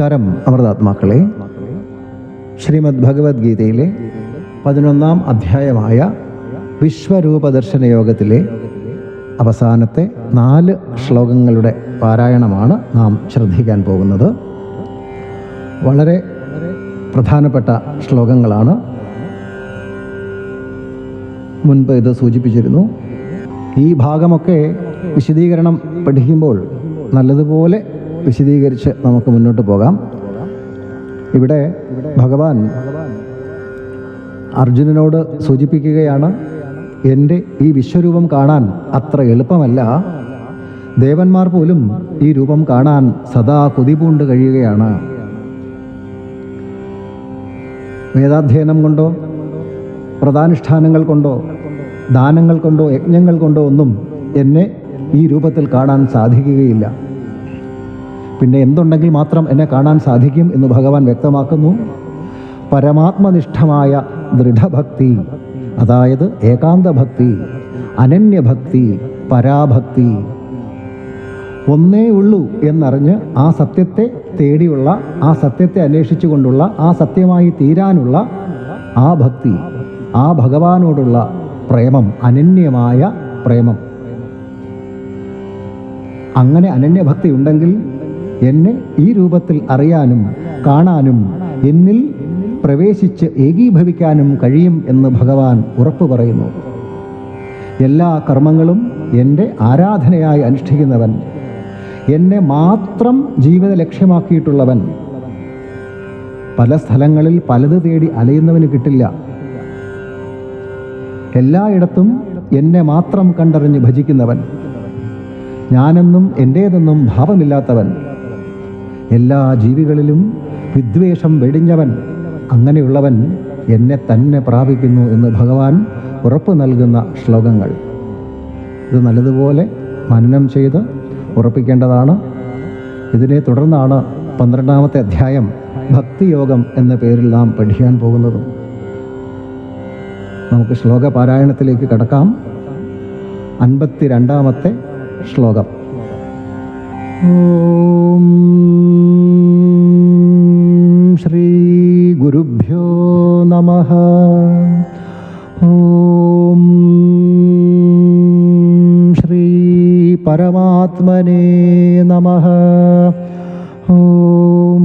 നമസ്കാരം അമൃതാത്മാക്കളെ. ശ്രീമദ് ഭഗവത്ഗീതയിലെ പതിനൊന്നാം അധ്യായമായ വിശ്വരൂപദർശന യോഗത്തിലെ അവസാനത്തെ നാല് ശ്ലോകങ്ങളുടെ പാരായണമാണ് നാം ശ്രദ്ധിക്കാൻ പോകുന്നത്. വളരെ പ്രധാനപ്പെട്ട ശ്ലോകങ്ങളാണ്. മുൻപ് ഇത് സൂചിപ്പിച്ചിരുന്നു. ഈ ഭാഗമൊക്കെ വിശദീകരണം പഠിക്കുമ്പോൾ നല്ലതുപോലെ വിശദീകരിച്ച് നമുക്ക് മുന്നോട്ട് പോകാം. ഇവിടെ ഭഗവാൻ അർജുനനോട് സൂചിപ്പിക്കുകയാണ് എന്റെ ഈ വിശ്വരൂപം കാണാൻ അത്ര എളുപ്പമല്ല. ദേവന്മാർ പോലും ഈ രൂപം കാണാൻ സദാ കൊതിപൂണ്ട് കഴിയുകയാണ്. വേദാധ്യയനം കൊണ്ടോ വ്രതാനുഷ്ഠാനങ്ങൾ കൊണ്ടോ ദാനങ്ങൾ കൊണ്ടോ യജ്ഞങ്ങൾ കൊണ്ടോ ഒന്നും എന്നെ ഈ രൂപത്തിൽ കാണാൻ സാധിക്കുകയില്ല. പിന്നെ എന്തുണ്ടെങ്കിൽ മാത്രം എന്നെ കാണാൻ സാധിക്കും എന്ന് ഭഗവാൻ വ്യക്തമാക്കുന്നു. പരമാത്മനിഷ്ഠമായ ദൃഢഭക്തി അതായത് ഏകാന്തഭക്തി അനന്യഭക്തി പരാഭക്തി ഒന്നേ ഉള്ളൂ എന്നറിഞ്ഞ് ആ സത്യത്തെ തേടിയുള്ള ആ സത്യത്തെ അന്വേഷിച്ചുകൊണ്ടുള്ള ആ സത്യമായി തീരാനുള്ള ആ ഭക്തി ആ ഭഗവാനോടുള്ള പ്രേമം അനന്യമായ പ്രേമം. അങ്ങനെ അനന്യഭക്തി ഉണ്ടെങ്കിൽ എന്നെ ഈ രൂപത്തിൽ അറിയാനും കാണാനും എന്നിൽ പ്രവേശിച്ച് ഏകീഭവിക്കാനും കഴിയും എന്ന് ഭഗവാൻ ഉറപ്പു പറയുന്നു. എല്ലാ കർമ്മങ്ങളും എന്റെ ആരാധനയായി അനുഷ്ഠിക്കുന്നവൻ എന്നെ മാത്രം ജീവിത ലക്ഷ്യമാക്കിയിട്ടുള്ളവൻ. പല സ്ഥലങ്ങളിൽ പലത് തേടി അലയുന്നവന് കിട്ടില്ല. എല്ലായിടത്തും എന്നെ മാത്രം കണ്ടറിഞ്ഞ് ഭജിക്കുന്നവൻ ഞാനെന്നും എന്റേതെന്നും ഭാവമില്ലാത്തവൻ. എല്ലാ ജീവികളിലും വിദ്വേഷം വെടിഞ്ഞവൻ അങ്ങനെയുള്ളവൻ എന്നെ തന്നെ പ്രാപിക്കുന്നു എന്ന് ഭഗവാൻ ഉറപ്പ് നൽകുന്ന ശ്ലോകങ്ങൾ. ഇത് നല്ലതുപോലെ മനനം ചെയ്ത് ഉറപ്പിക്കേണ്ടതാണ്. ഇതിനെ തുടർന്നാണ് പന്ത്രണ്ടാമത്തെ അധ്യായം ഭക്തിയോഗം എന്ന പേരിൽ നാം പഠിക്കാൻ പോകുന്നത്. നമുക്ക് ശ്ലോക പാരായണത്തിലേക്ക് കടക്കാം. അൻപത്തി രണ്ടാമത്തെ ശ്ലോകം. ॐ श्रीगुरुभ्यो नमः। ॐ श्रीपरमात्मने नमः। ॐ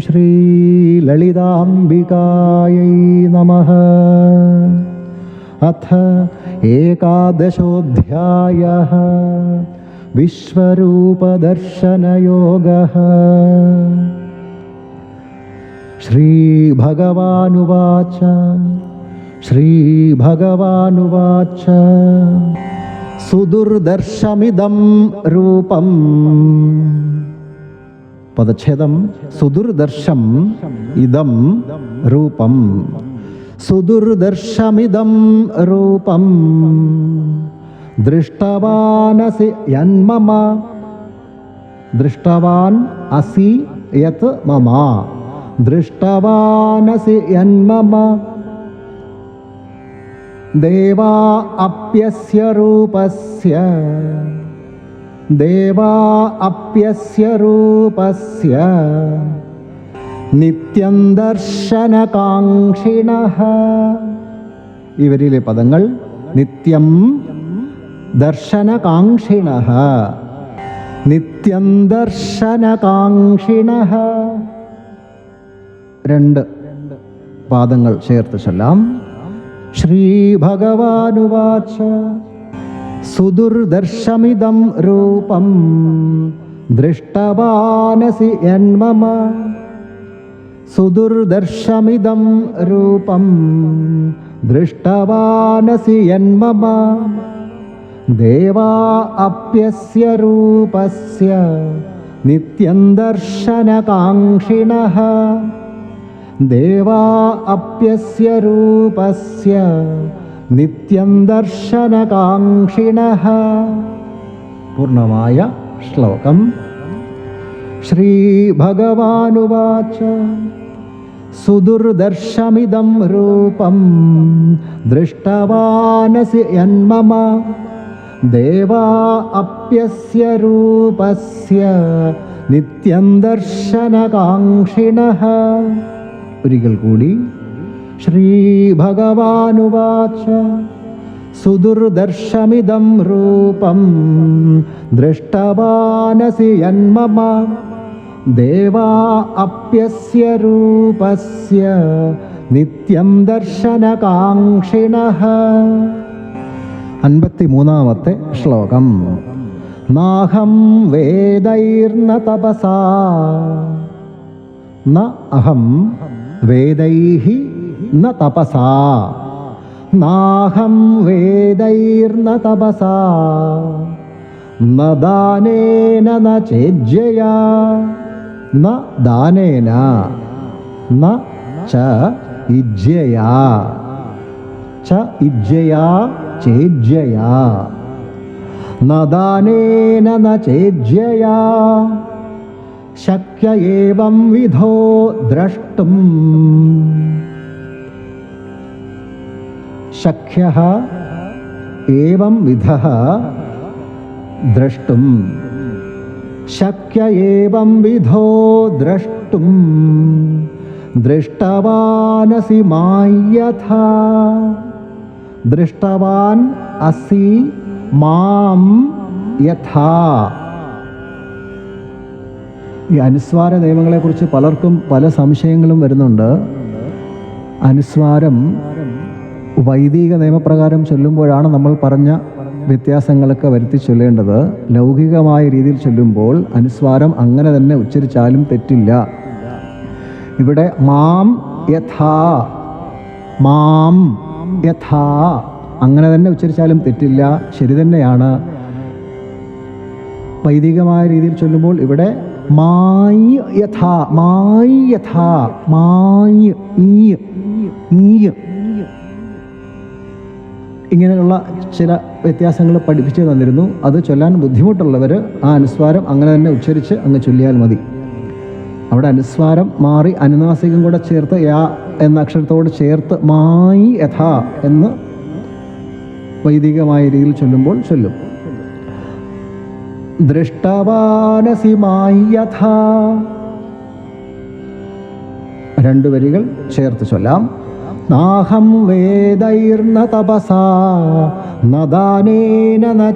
श्रीललिताम्बिकायै नमः। अथ एकादशोऽध्यायः। विश्वरूपदर्शनयोगः। श्रीभगवानुवाच श्रीभगवानुवाच। सुदुर्दर्शमिदं रूपम्। पदच्छेदं सुदुर्दर्शम् इदं रूपं सुदुर्दर्शमिदं रूपम्। ദൃഷ്ടവാനസി യന്മമ. ദൃഷ്ടവാൻ അസി യത് മമ. ദൃഷ്ടവാനസി യന്മമ. ദേവാ അപ്യസ്യ രൂപസ്യ. ദേവാ അപ്യസ്യ രൂപസ്യ. നിത്യം ദർശനകാംക്ഷിണ. ഇവരിലെ പദങ്ങൾ നിത്യം ദർശനകാംക്ഷിണ. നിത്യം ദർശനകാംക്ഷിണ. രണ്ട് പാദങ്ങൾ ചേർത്ത് ചൊല്ലാം. ശ്രീഭഗവാനുവാച സുദുർദർശമിതം രൂപം. ദൃഷ്ടവാനസി യന്മമ സുദുർദർശമിതം രൂപം. ദൃഷ്ടവാനസി യന്മമ ദേവാ അപ്യസ്യ രൂപസ്യ നിത്യം ദർശനകാംക്ഷിണഃ. ദേവാ അപ്യസ്യ രൂപസ്യ നിത്യം ദർശനകാംക്ഷിണ. പൂർണമായ ശ്ലോകം. ശ്രീഭഗവാനുവാച സുദുർദർശമിതം രൂപം ദൃഷ്ടവാനസി യന്മമ. ദേവാ അപ്യസ്യ രൂപസ്യ നിത്യം ദർശനകാംക്ഷിണ. ഒരിക്കൽ കൂടി ശ്രീഭഗവാനുവാച സുദുർദർശമിതം രൂപം ദൃഷ്ടവാനസി യന്മമ ദേവാ അപ്യസ്യ രൂപസ്യ നിത്യം ദർശനകാംക്ഷിണ. അൻപത്തിമൂന്നാമത്തെ ശ്ലോകം. നാഹം വേദൈർന തപസാ. ന അഹം വേദൈഹി ന തപസാ. നാഹം വേദൈർന തപസാ. ന ദാനേന ന ചേജ്യയാ. ന ദാനേന ന ച ഇജ്യയാ. ച ഇജ്യയാ चेज्यया न दानेन न चेज्यया शक्य एवं विधो द्रष्टुम् शक्यः एवं विधः द्रष्टुं शक्य एवं विधो द्रष्टुं दृष्टवानसि मायथा ദൃഷ്ടവാൻ അസി മാം യഥാ. ഈ അനുസ്വാര നിയമങ്ങളെക്കുറിച്ച് പലർക്കും പല സംശയങ്ങളും വരുന്നുണ്ട്. അനുസ്വാരം വൈദിക നിയമപ്രകാരം ചൊല്ലുമ്പോഴാണ് നമ്മൾ പറഞ്ഞ വ്യത്യാസങ്ങളൊക്കെ വരുത്തി ചൊല്ലേണ്ടത്. ലൗകികമായ രീതിയിൽ ചൊല്ലുമ്പോൾ അനുസ്വാരം അങ്ങനെ തന്നെ ഉച്ചരിച്ചാലും തെറ്റില്ല. ഇവിടെ മാം യഥാ. മാം യഥാ. അങ്ങനെ തന്നെ ഉച്ചരിച്ചാലും തെറ്റില്ല ശരി തന്നെയാണ്. വൈദികമായ രീതിയിൽ ചൊല്ലുമ്പോൾ ഇവിടെ മായി യഥാ മായി യഥാ മായി ഇങ്ങനെയുള്ള ചില വ്യത്യാസങ്ങൾ പഠിപ്പിച്ചു തന്നിരുന്നു. അത് ചൊല്ലാൻ ബുദ്ധിമുട്ടുള്ളവർ ആ അനുസ്വാരം അങ്ങനെ തന്നെ ഉച്ചരിച്ച് അങ്ങ് ചൊല്ലിയാൽ മതി. അവിടെ അനുസ്വാരം മാറി അനുനാസികം കൂടെ ചേർത്ത് യാ എന്ന അക്ഷരത്തോട് ചേർത്ത് മായി യഥ എന്ന് വൈദികമായ രീതിയിൽ ചൊല്ലുമ്പോൾ ചൊല്ലും. ദൃഷ്ടവാനസി മായി യഥ. രണ്ട് വരികൾ ചേർത്ത് ചൊല്ലാം. നാഹം വേദൈർന തപസാ നദാനേന ന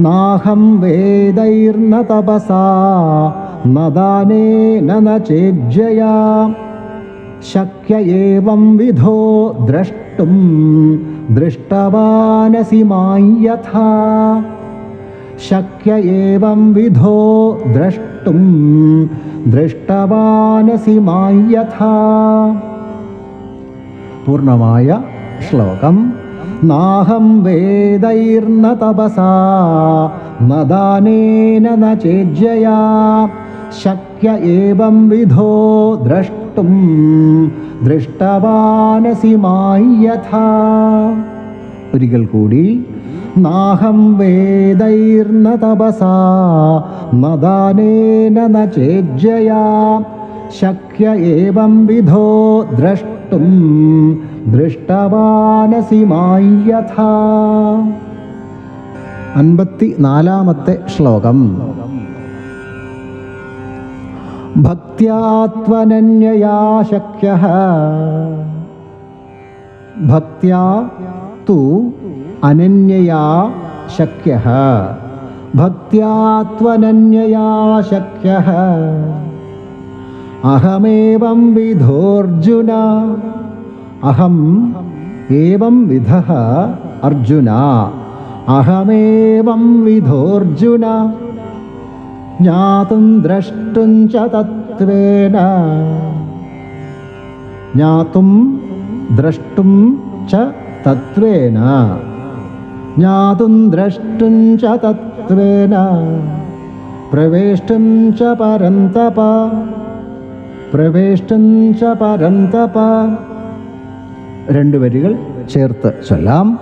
നാഹം വേദൈർന തപസാ നദാനേന ന ശക്യ വിധോ ദ്രഷ്ടും ദൃഷ്ടവാനസി മായ്യഥാ ശക്യ വിധോ ദ്രഷ്ടും ദൃഷ്ടവാനസി മായ്യഥാ പൂർണമായ ശ്ലോകം. നാഹം വേദൈർന തപസാ ന ചേജ്യയാ. ന ഏവം വിധോ ദ്രഷ്ടും ദൃഷ്ടവാനസി മായ്യഥാ. ഒരിക്കൽ കൂടി നാഹം വേദൈർന തപസാ നദാനേന ദാനേന ന ചേജ്ജയാ ശക്യ ഏവം വിധോ ദ്രഷ്ടും ദൃഷ്ടവാനസി മായ്യഥാ. അൻപത്തി നാലാമത്തെ ശ്ലോകം. ഭക്യാത്വനന്യയാ ശക്യ ഭക്യാ തു അനന്യയാ ശക്യ ഭക്യാത്വനന്യയാ ശക്യ അഹമേവം വിധോർജുന അഹം ഏവം വിധ അർജുന അഹമേവം വിധോർജുന ജ്ഞാതും ദ്രഷ്ടും ച തത്വേന ജ്ഞാതും ദ്രഷ്ടും ച തത്വേന ജ്ഞാതും ദ്രഷ്ടും ച തത്വേന പ്രവേഷ്ടും ച പരന്തപ. പ്രവേഷ്ടും ച പരന്തപ. രണ്ട് വരികൾ ചേർത്ത് ചൊല്ലാം.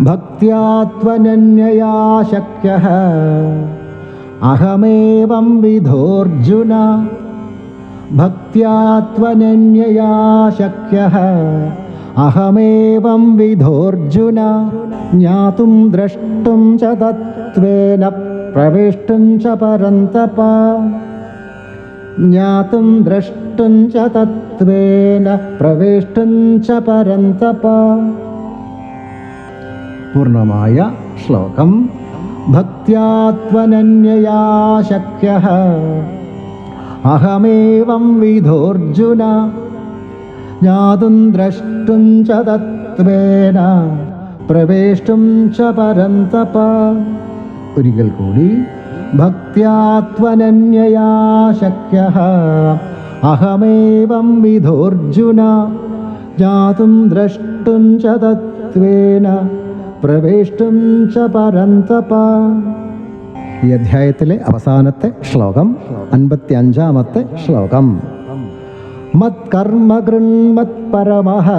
ഭക്യാത്വനന്യയാ ശക്യ അഹമേവം വിധോർജുന ഭക്യാത്വനന്യയാ ശക്യ. അഹമേവം വിധോർജുന ജ്ഞാതും ദ്രഷ്ടും ച തത്വേന പ്രവേഷ്ടും ച പരന്തപ. ജ്ഞാതും ദ്രഷ്ടും ച തത്വേന പ്രവേഷ്ടും ച പരന്തപ. പൂർണമായ ശ്ലോകം ഭക്യാത്വനന്യയാ ശക്യ അഹമേവം വിധോർജുന ജ്ഞാതും ദ്രഷ്ടും ച തത്വേന പ്രവേഷ്ടും ച പരന്തപ. ഒരിക്കൽ കൂടി ഭക്യാത്മനന്യയാ ശക്യ അഹമേവം വിധോർജുന ജ്ഞാതും ദ്രഷ്ടും ച തത്വേന പ്രവേഷ്ടും ച പരന്തപ. ഈ അധ്യായത്തിലെ അവസാനത്തെ ശ്ലോകം അൻപത്തി അഞ്ചാമത്തെ ശ്ലോകം. മത് കർമ്മകൃന്മത് പരമഃ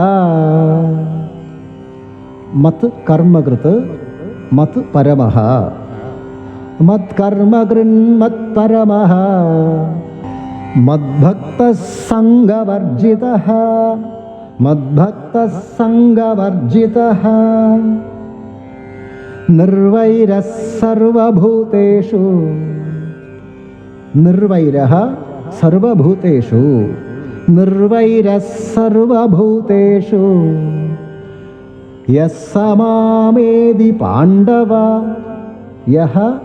മത് കർമ്മകൃത് മത് പരമഹ. മത് കർമ്മകൃന്മത് പരമഃ മദ്ഭക്തസംഗവർജിതഃ മദ്ഭക്തസംഗവർജിതഃ നിർവൈരः സർവഭൂതേഷു നിർവൈരः സർവഭൂതേഷു. നിർവൈരസർവഭൂതേഷു. സർവഭൂതേഷു പാണ്ഡവ. യഹ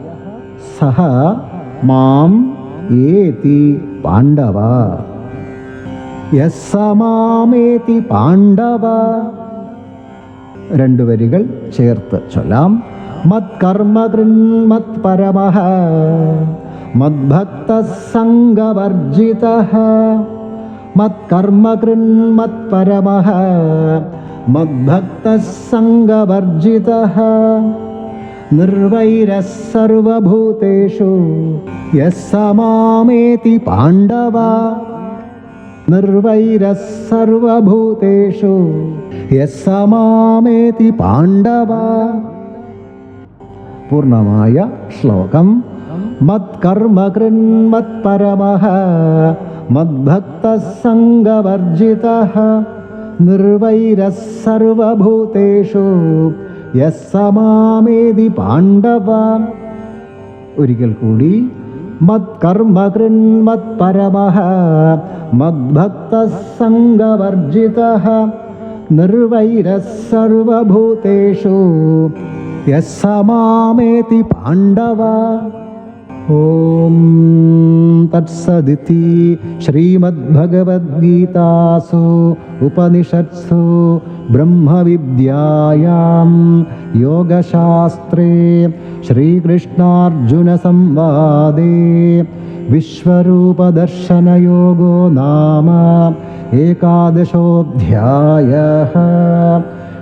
സഹ മാം ഏതി പാണ്ഡവ. യः സമാമേതി പാണ്ഡവ. രണ്ടു വരികൾ ചേർത്ത് ചൊല്ലാം. मत्कर्म कृन् मद्भक्तः सङ्गवर्जितः मत्कर्मकृन् मत्परमः मद्भक्तः सङ्गवर्जितः निर्वैरः सर्वभूतेषु यः समामेति निर्वैरः सर्वभूतेषु यः समामेति पाण्डवा। പൂർണമായ ശ്ലോകം. മത്കർമ്മകൃന്മത് പരമഃ മദ്ഭക്തസംഗവർജിത നിർവൈരः സർവഭൂതേഷു യസമാമേതി പാണ്ഡവ. ഒരിക്കൽ കൂടി മത്കർമ്മകൃന്മത് പരമഃ മദ്ഭക്തസംഗവർജിത यः स मामेति पाण्डव। ॐ तत्सदिति श्रीमद्भगवद्गीतासु उपनिषत्सु ब्रह्मविद्यायां योगशास्त्रे श्रीकृष्णार्जुनसंवादे विश्वरूपदर्शनयोगो नाम एकादशोऽध्यायः।